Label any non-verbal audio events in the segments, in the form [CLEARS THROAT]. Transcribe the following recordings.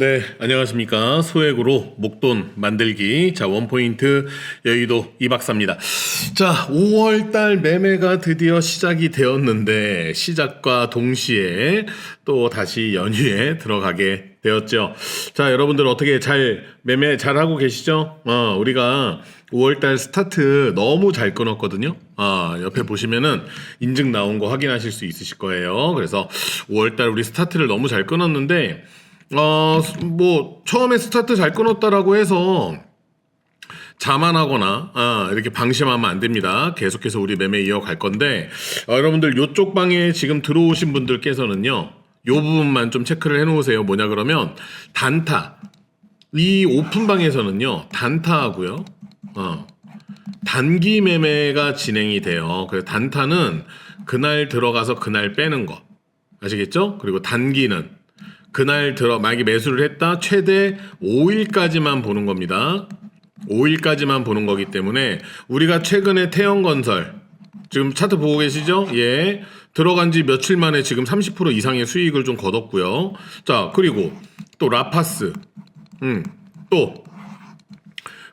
네, 안녕하십니까. 소액으로 목돈 만들기. 자, 원포인트 여의도 이박사입니다. 자, 5월달 매매가 드디어 시작이 되었는데, 시작과 동시에 또 다시 연휴에 들어가게 되었죠. 자, 여러분들 어떻게 잘 매매 잘 하고 계시죠? 어, 우리가 5월달 스타트 너무 잘 끊었거든요. 아, 옆에 보시면은 인증 나온 거 확인하실 수 있으실 거예요. 그래서 5월달 우리 스타트를 너무 잘 끊었는데, 어, 뭐, 처음에 스타트 잘 끊었다라고 해서 자만하거나, 아, 이렇게 방심하면 안 됩니다. 계속해서 우리 매매 이어갈 건데, 어, 여러분들 요쪽 방에 지금 들어오신 분들께서는요, 요 부분만 좀 체크를 해 놓으세요. 뭐냐 그러면, 단타. 이 오픈방에서는요, 단타하고요, 어, 단기 매매가 진행이 돼요. 그래서 단타는 그날 들어가서 그날 빼는 거. 아시겠죠? 그리고 단기는 그날 들어 만약에 매수를 했다 최대 5일까지만 보는 겁니다. 5일까지만 보는 거기 때문에 우리가 최근에 태영건설 지금 차트 보고 계시죠? 예. 들어간 지 며칠 만에 지금 30% 이상의 수익을 좀 거뒀고요. 자, 그리고 또 라파스. 음. 또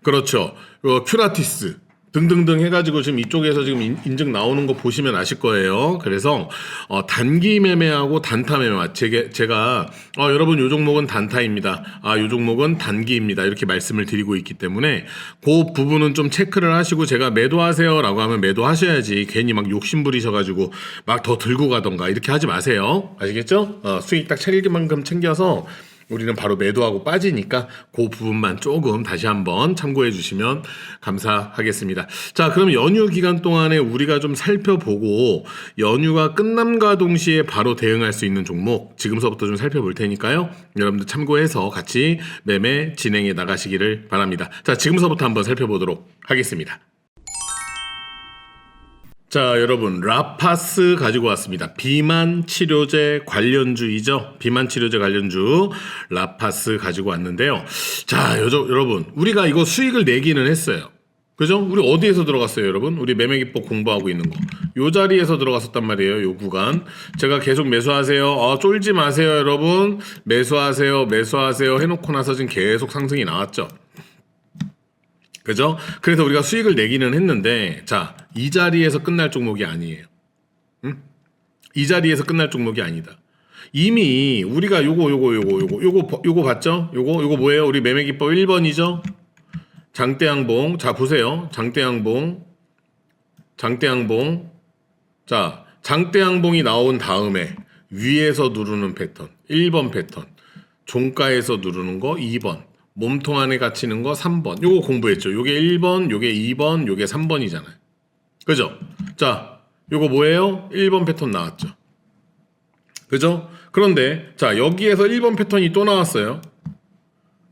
그렇죠. 어, 큐라티스 등등등 해가지고 지금 이쪽에서 지금 인, 인증 나오는 거 보시면 아실 거예요. 그래서 어, 단기 매매하고 단타 매매 제게, 제가 어, 여러분 요 종목은 단타입니다. 아, 요 종목은 단기입니다. 이렇게 말씀을 드리고 있기 때문에 그 부분은 좀 체크를 하시고 제가 매도하세요라고 하면 매도하셔야지 괜히 막 욕심 부리셔가지고 막 더 들고 가던가 이렇게 하지 마세요. 아시겠죠? 어, 수익 딱 챙길 만큼 챙겨서 우리는 바로 매도하고 빠지니까 그 부분만 조금 다시 한번 참고해 주시면 감사하겠습니다. 자, 그럼 연휴 기간 동안에 우리가 좀 살펴보고 연휴가 끝남과 동시에 바로 대응할 수 있는 종목 지금서부터 좀 살펴볼 테니까요. 여러분들 참고해서 같이 매매 진행해 나가시기를 바랍니다. 자, 지금서부터 한번 살펴보도록 하겠습니다. 자, 여러분, 라파스 가지고 왔습니다. 비만 치료제 관련주이죠. 비만 치료제 관련주 라파스 가지고 왔는데요. 자, 여저, 여러분, 우리가 이거 수익을 내기는 했어요. 그죠? 우리 어디에서 들어갔어요, 여러분? 우리 매매 기법 공부하고 있는 거. 요 자리에서 들어갔었단 말이에요, 요 구간. 제가 계속 매수하세요. 어, 쫄지 마세요, 여러분. 매수하세요, 매수하세요. 해놓고 나서 지금 계속 상승이 나왔죠. 그죠? 그래서 우리가 수익을 내기는 했는데, 자, 이 자리에서 끝날 종목이 아니에요. 응? 이 자리에서 끝날 종목이 아니다. 이미 우리가 요거, 요거, 요거, 요거, 요거, 요거 봤죠? 요거, 요거 뭐예요? 우리 매매기법 1번이죠? 장대양봉. 자, 보세요. 장대양봉. 장대양봉. 자, 장대양봉이 나온 다음에 위에서 누르는 패턴. 1번 패턴. 종가에서 누르는 거 2번. 몸통 안에 갇히는 거 3번. 요거 공부했죠. 요게 1번, 요게 2번, 요게 3번이잖아요. 그죠? 자, 요거 뭐예요? 1번 패턴 나왔죠. 그죠? 그런데 자, 여기에서 1번 패턴이 또 나왔어요.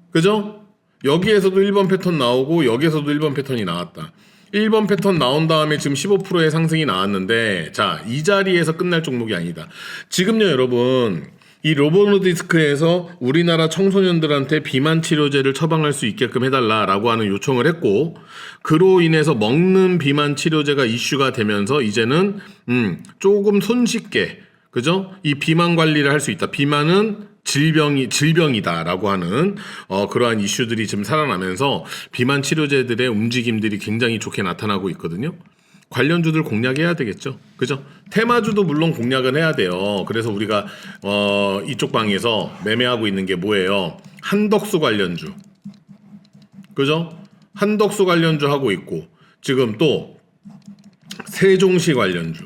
그죠? 여기에서도 1번 패턴 나오고 여기에서도 1번 패턴이 나왔다. 1번 패턴 나온 다음에 지금 15%의 상승이 나왔는데 자, 이 자리에서 끝날 종목이 아니다. 지금요, 여러분. 이 로보노디스크에서 우리나라 청소년들한테 비만 치료제를 처방할 수 있게끔 해달라라고 하는 요청을 했고 그로 인해서 먹는 비만 치료제가 이슈가 되면서 이제는 음 조금 손쉽게 그죠? 이 비만 관리를 할 수 있다. 비만은 질병이 질병이다라고 하는 어 그러한 이슈들이 지금 살아나면서 비만 치료제들의 움직임들이 굉장히 좋게 나타나고 있거든요. 관련주들 공략해야 되겠죠. 그죠? 테마주도 물론 공략은 해야 돼요. 그래서 우리가 어 이쪽 방에서 매매하고 있는 게 뭐예요? 한덕수 관련주. 그죠? 한덕수 관련주 하고 있고 지금 또 세종시 관련주.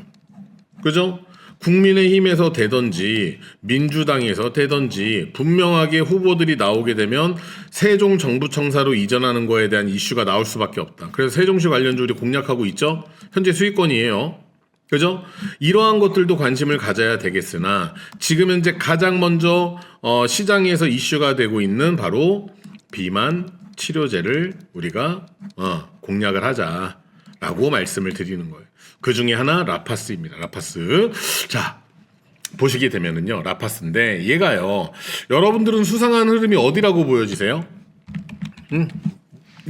그죠? 국민의힘에서 되던지 민주당에서 되던지 분명하게 후보들이 나오게 되면 세종 정부청사로 이전하는 거에 대한 이슈가 나올 수밖에 없다. 그래서 세종시 관련주 우리 공략하고 있죠. 현재 수익권이에요. 그죠? 이러한 것들도 관심을 가져야 되겠으나 지금 현재 가장 먼저 어, 시장에서 이슈가 되고 있는 바로 비만 치료제를 우리가 어, 공략을 하자라고 말씀을 드리는 거예요. 그 중에 하나 라파스입니다. 라파스. 자, 보시게 되면은요, 라파스인데 얘가요. 여러분들은 수상한 흐름이 어디라고 보여지세요? 음?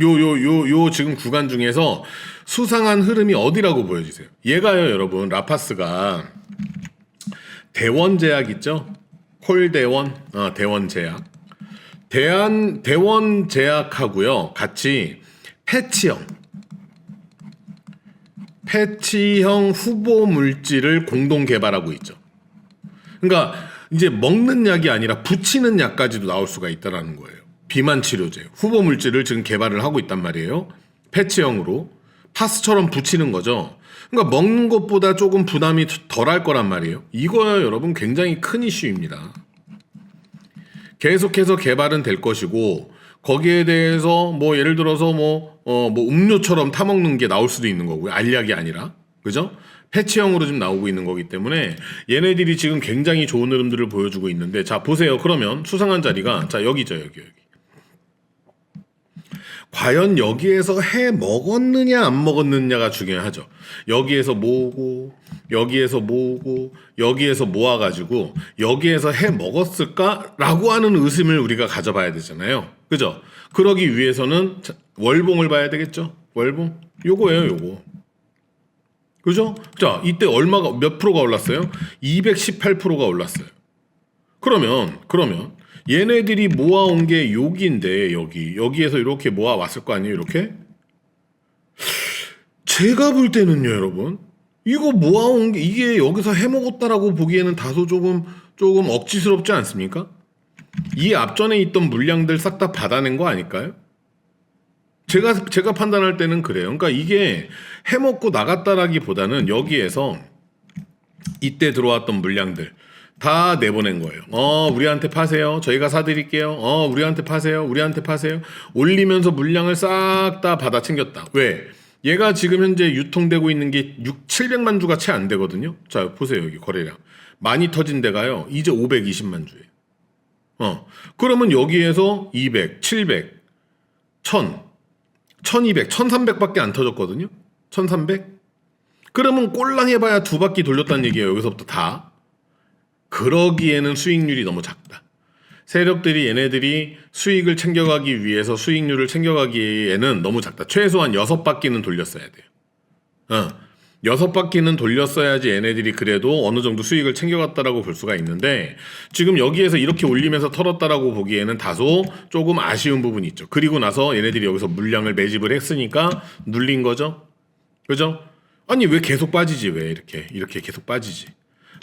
요, 요, 요, 요 지금 구간 중에서 수상한 흐름이 어디라고 보여지세요? 얘가요, 여러분, 라파스가 대원제약 있죠? 콜대원, 어, 대원제약. 대한 대원 제약하고요. 같이 패치형 패치형 후보 물질을 공동 개발하고 있죠. 그러니까 이제 먹는 약이 아니라 붙이는 약까지도 나올 수가 있다라는 거예요. 비만 치료제 후보 물질을 지금 개발을 하고 있단 말이에요. 패치형으로 파스처럼 붙이는 거죠. 그러니까 먹는 것보다 조금 부담이 덜할 거란 말이에요. 이거야 여러분 굉장히 큰 이슈입니다. 계속해서 개발은 될 것이고 거기에 대해서 뭐 예를 들어서 뭐 어 뭐 음료처럼 타 먹는 게 나올 수도 있는 거고요. 알약이 아니라 그죠? 패치형으로 지금 나오고 있는 거기 때문에 얘네들이 지금 굉장히 좋은 흐름들을 보여주고 있는데 자 보세요. 그러면 수상한 자리가 자 여기죠 여기 여기. 과연 여기에서 해 먹었느냐 안 먹었느냐가 중요하죠. 여기에서 모으고 여기에서 모으고 여기에서 모아 가지고 여기에서 해 먹었을까라고 하는 의심을 우리가 가져봐야 되잖아요. 그죠? 그러기 위해서는 자, 월봉을 봐야 되겠죠. 월봉 요거예요, 요거. 그죠? 자 이때 얼마가 몇 프로가 올랐어요? 218%가 올랐어요. 그러면 그러면 얘네들이 모아온 게 여기인데 여기 여기에서 이렇게 모아 왔을 거 아니에요 이렇게 제가 볼 때는요 여러분 이거 모아온 게 이게 여기서 해먹었다라고 보기에는 다소 조금 조금 억지스럽지 않습니까? 이 앞전에 있던 물량들 싹 다 받아낸 거 아닐까요? 제가 제가 판단할 때는 그래요. 그러니까 이게 해먹고 나갔다라기보다는 여기에서 이때 들어왔던 물량들 다 내보낸 거예요. 어, 우리한테 파세요. 저희가 사드릴게요. 어, 우리한테 파세요. 우리한테 파세요. 올리면서 물량을 싹 다 받아 챙겼다. 왜? 얘가 지금 현재 유통되고 있는 게 6, 700만 주가 채 안 되거든요. 자, 보세요. 여기 거래량. 많이 터진 데가요. 이제 520만 주예요. 어. 그러면 여기에서 200, 700, 1000, 1200, 1300밖에 안 터졌거든요. 1300? 그러면 꼴랑 해봐야 두 바퀴 돌렸다는 얘기예요. 여기서부터 다. 그러기에는 수익률이 너무 작다. 세력들이 얘네들이 수익을 챙겨가기 위해서 수익률을 챙겨가기에는 너무 작다. 최소한 여섯 바퀴는 돌렸어야 돼요. 어. 여섯 바퀴는 돌렸어야지 얘네들이 그래도 어느 정도 수익을 챙겨갔다라고 볼 수가 있는데 지금 여기에서 이렇게 올리면서 털었다라고 보기에는 다소 조금 아쉬운 부분이 있죠. 그리고 나서 얘네들이 여기서 물량을 매집을 했으니까 눌린 거죠. 그죠? 아니 왜 계속 빠지지 왜 이렇게 이렇게 계속 빠지지?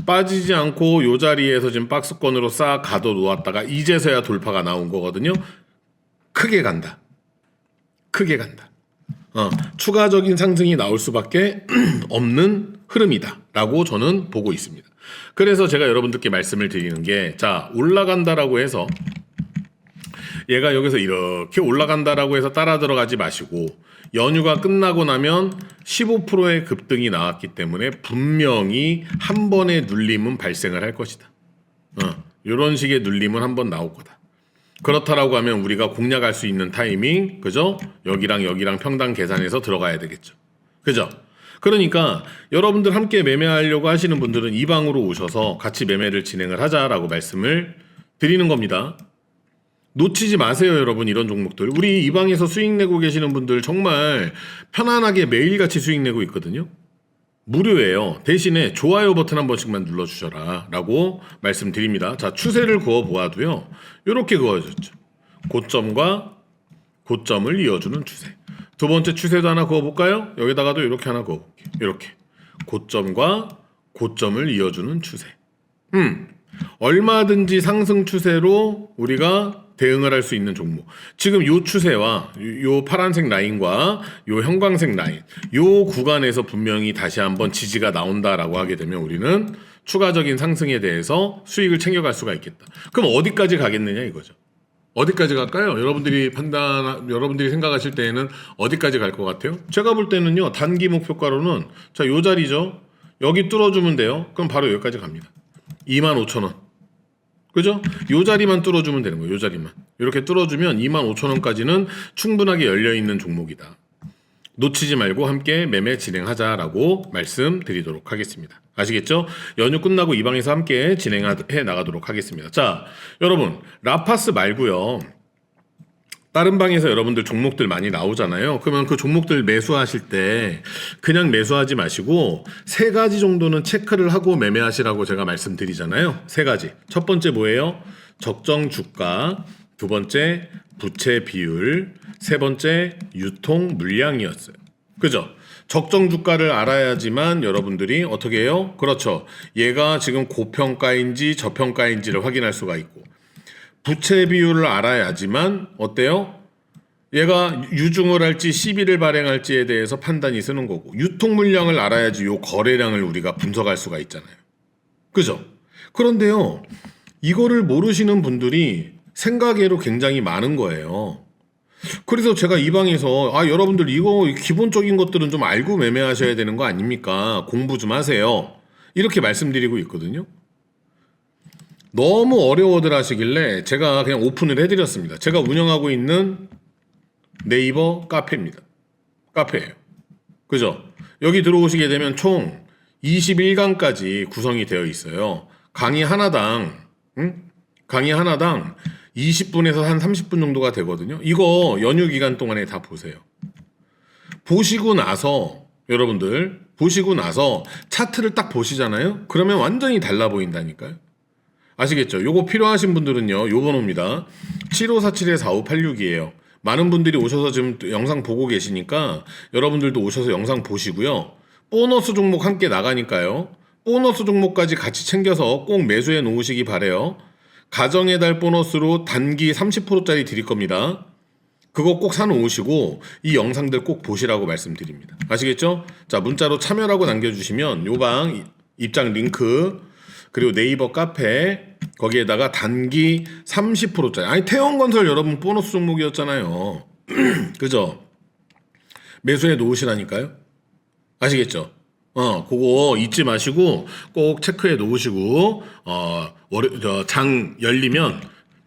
빠지지 않고 요 자리에서 지금 박스권으로 싹 가둬 놓았다가 이제서야 돌파가 나온 거거든요. 크게 간다. 크게 간다. 어, 추가적인 상승이 나올 수밖에 [CLEARS THROAT] 없는 흐름이다라고 저는 보고 있습니다. 그래서 제가 여러분들께 말씀을 드리는 게 자, 올라간다라고 해서 얘가 여기서 이렇게 올라간다라고 해서 따라 들어가지 마시고 연휴가 끝나고 나면 15%의 급등이 나왔기 때문에 분명히 한 번의 눌림은 발생을 할 것이다. 어, 이런 식의 눌림은 한 번 나올 거다. 그렇다라고 하면 우리가 공략할 수 있는 타이밍, 그죠? 여기랑 여기랑 평당 계산해서 들어가야 되겠죠. 그죠? 그러니까 여러분들 함께 매매하려고 하시는 분들은 이 방으로 오셔서 같이 매매를 진행을 하자라고 말씀을 드리는 겁니다. 놓치지 마세요, 여러분. 이런 종목들. 우리 이 방에서 수익 내고 계시는 분들 정말 편안하게 매일같이 수익 내고 있거든요. 무료예요. 대신에 좋아요 버튼 한 번씩만 눌러주셔라. 라고 말씀드립니다. 자, 추세를 그어 보아도요. 이렇게 그어졌죠. 고점과 고점을 이어주는 추세. 두 번째 추세도 하나 그어볼까요? 여기다가도 이렇게 하나 그어볼게요. 이렇게. 고점과 고점을 이어주는 추세. 음. 얼마든지 상승 추세로 우리가 대응을 할 수 있는 종목. 지금 요 추세와 요 파란색 라인과 요 형광색 라인, 요 구간에서 분명히 다시 한번 지지가 나온다라고 하게 되면 우리는 추가적인 상승에 대해서 수익을 챙겨갈 수가 있겠다. 그럼 어디까지 가겠느냐 이거죠. 어디까지 갈까요? 여러분들이 판단, 여러분들이 생각하실 때에는 어디까지 갈 것 같아요? 제가 볼 때는요, 단기 목표가로는, 자, 요 자리죠? 여기 뚫어주면 돼요? 그럼 바로 여기까지 갑니다. 25,000원. 그죠? 요 자리만 뚫어주면 되는 거예요. 요 자리만. 이렇게 뚫어주면 25,000원까지는 충분하게 열려있는 종목이다. 놓치지 말고 함께 매매 진행하자라고 말씀드리도록 하겠습니다. 아시겠죠? 연휴 끝나고 이 방에서 함께 진행해 나가도록 하겠습니다. 자, 여러분, 라파스 말고요. 다른 방에서 여러분들 종목들 많이 나오잖아요. 그러면 그 종목들 매수하실 때 그냥 매수하지 마시고 세 가지 정도는 체크를 하고 매매하시라고 제가 말씀드리잖아요. 세 가지. 첫 번째 뭐예요? 적정 주가, 두 번째 부채 비율, 세 번째 유통 물량이었어요. 그죠? 적정 주가를 알아야지만 여러분들이 어떻게 해요? 그렇죠. 얘가 지금 고평가인지 저평가인지를 확인할 수가 있고 부채 비율을 알아야지만 어때요? 얘가 유증을 할지 시비를 발행할지에 대해서 판단이 쓰는 거고 유통 물량을 알아야지 요 거래량을 우리가 분석할 수가 있잖아요. 그죠? 그런데요. 이거를 모르시는 분들이 생각외로 굉장히 많은 거예요. 그래서 제가 이 방에서 아 여러분들 이거 기본적인 것들은 좀 알고 매매하셔야 되는 거 아닙니까? 공부 좀 하세요. 이렇게 말씀드리고 있거든요. 너무 어려워들 하시길래 제가 그냥 오픈을 해드렸습니다. 제가 운영하고 있는 네이버 카페입니다. 카페예요. 그죠? 여기 들어오시게 되면 총 21강까지 구성이 되어 있어요. 강의 하나당 응? 강의 하나당 20분에서 한 30분 정도가 되거든요. 이거 연휴 기간 동안에 다 보세요. 보시고 나서 여러분들 보시고 나서 차트를 딱 보시잖아요. 그러면 완전히 달라 보인다니까요. 아시겠죠? 요거 필요하신 분들은요. 요 번호입니다. 7547-4586이에요. 많은 분들이 오셔서 지금 또 영상 보고 계시니까 여러분들도 오셔서 영상 보시고요. 보너스 종목 함께 나가니까요. 보너스 종목까지 같이 챙겨서 꼭 매수해 놓으시기 바래요. 가정의 달 보너스로 단기 30%짜리 드릴 겁니다. 그거 꼭 사놓으시고 이 영상들 꼭 보시라고 말씀드립니다. 아시겠죠? 자 문자로 참여라고 남겨주시면 요방 입장 링크 그리고 네이버 카페 거기에다가 단기 30%짜리 아니 태원건설 여러분 보너스 종목이었잖아요. [CLEARS THROAT] 그죠? 매수해 놓으시라니까요. 아시겠죠? 어, 그거 잊지 마시고 꼭 체크해 놓으시고 어, 월요, 저, 장 열리면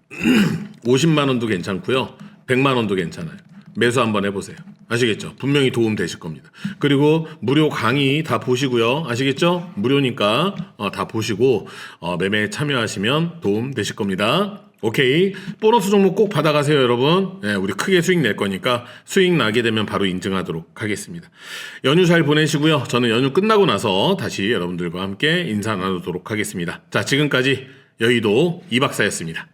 [CLEARS THROAT] 50만 원도 괜찮고요. 100만 원도 괜찮아요. 매수 한번 해보세요. 아시겠죠? 분명히 도움 되실 겁니다. 그리고 무료 강의 다 보시고요. 아시겠죠? 무료니까 어, 다 보시고 어, 매매에 참여하시면 도움 되실 겁니다. 오케이. 보너스 종목 꼭 받아가세요, 여러분. 예, 우리 크게 수익 낼 거니까 수익 나게 되면 바로 인증하도록 하겠습니다. 연휴 잘 보내시고요. 저는 연휴 끝나고 나서 다시 여러분들과 함께 인사 나누도록 하겠습니다. 자, 지금까지 여의도 이박사였습니다.